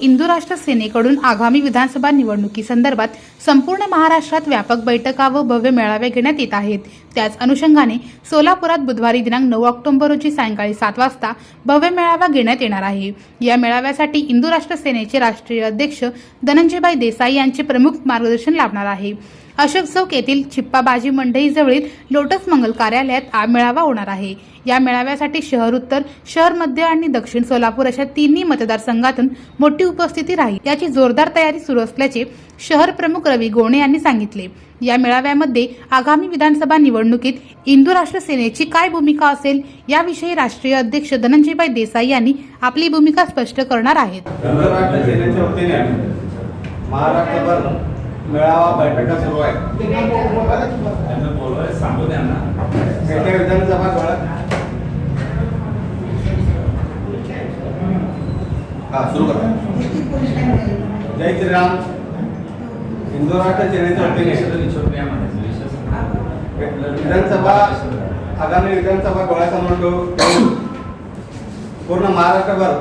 इंदू राष्ट्र सेनेकडून आगामी विधानसभा निवडणुकीसंदर्भात संपूर्ण महाराष्ट्रात व्यापक बैठका व भव्य मेळावे घेण्यात येत आहेत. त्याच अनुषंगाने सोलापुरात बुधवारी दिनांक नऊ ऑक्टोबर रोजी सायंकाळी सात वाजता भव्य मेळावा घेण्यात येणार आहे. या मेळाव्यासाठी इंदू राष्ट्र सेनेचे राष्ट्रीय अध्यक्ष धनंजयभाई देसाई यांचे प्रमुख मार्गदर्शन लाभणार आहे. अशोक चौक येथील छिप्पाबाजी मंडईजवळील लोटस मंगल कार्यालयात मेळावा होणार आहे. या मेळाव्यासाठी शहर उत्तर शहर मध्य आणि दक्षिण सोलापूर अशा तिन्ही मतदारसंघातून मोठी उपस्थिती राहील. याची जोरदार तयारी सुरू असल्याचे शहर प्रमुख रवी गोणे यांनी सांगितले. या मेळाव्यामध्ये आगामी विधानसभा निवडणुकीत इंदू राष्ट्र सेनेची काय भूमिका असेल याविषयी राष्ट्रीय अध्यक्ष धनंजयभाई देसाई यांनी आपली भूमिका स्पष्ट करणार आहेत. मेळावा बैठका सुरू आहे सांगू त्यांना विधानसभा हा सुरू करा. जय श्रीराम. राष्ट्र सेनेच्या वतीने विधानसभा आगामी विधानसभा डोळ्यासमोर ठेवून पूर्ण महाराष्ट्रभर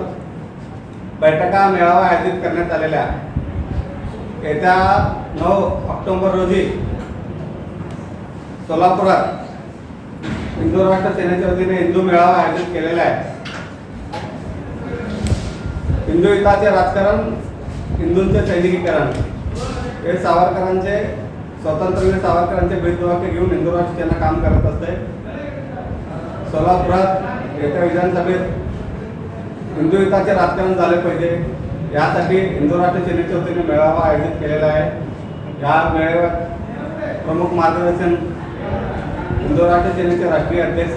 बैठका मेळावा आयोजित करण्यात आलेल्या. येत्या नऊ ऑक्टोबर रोजी सोलापुरात हिंदू राष्ट्र सेनेच्या वतीने हिंदू मेळावा आयोजित केलेला आहे हिंदू हिताचे राजकारण हिंदूंचे सैनिकीकरण हे सावरकरांचे स्वातंत्र्यवीर सावरकरांचे भेदवाक्य घेऊन हिंदू राष्ट्र सेना काम करत असते सोलापुरात येत्या विधानसभेत हिंदू हिताचे राजकारण झाले पाहिजे यासाठी हिंदू राष्ट्र सेनेच्या वतीने मेळावा आयोजित केलेला आहे. या मेळाव्यात प्रमुख मार्गदर्शन इंदोर राष्ट्र सेनेचे राष्ट्रीय अध्यक्ष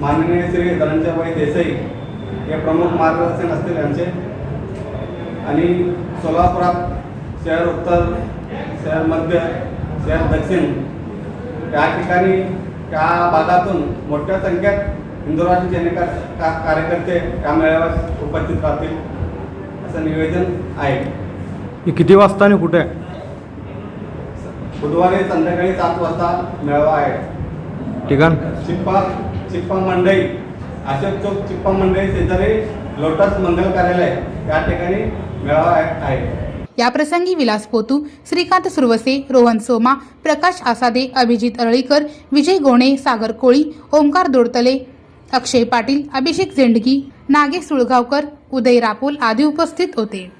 माननीय श्री धनंजयभाई देसाई हे प्रमुख मार्गदर्शन असतील यांचे. आणि सोलापुरात शहर उत्तर शहर मध्य शहर दक्षिण या ठिकाणी त्या भागातून मोठ्या संख्येत हिंदू राष्ट्र सेनेका का- कार्यकर्ते या मेळाव्यात उपस्थित राहतील. असं निवेदन आहे. हे किती वाजता आणि कुठे? बुधवारी संध्याकाळी सात वाजता मेळावा आहे. ठिकाण? चिप्पा चिप्पा मंडई अशोक चौक चिप्पा मंडई शेजारी लोटस मंगल कार्यालय या ठिकाणी मेळावा आहे- आहे याप्रसंगी विलास पोतू श्रीकांत सुरवसे रोहन सोमा प्रकाश आसादे अभिजित अरळीकर विजय गोणे सागर कोळी ओंकार दोडतले अक्षय पाटील अभिषेक झेंडगी नागेश सुळगावकर उदय रापोल आदी उपस्थित होते.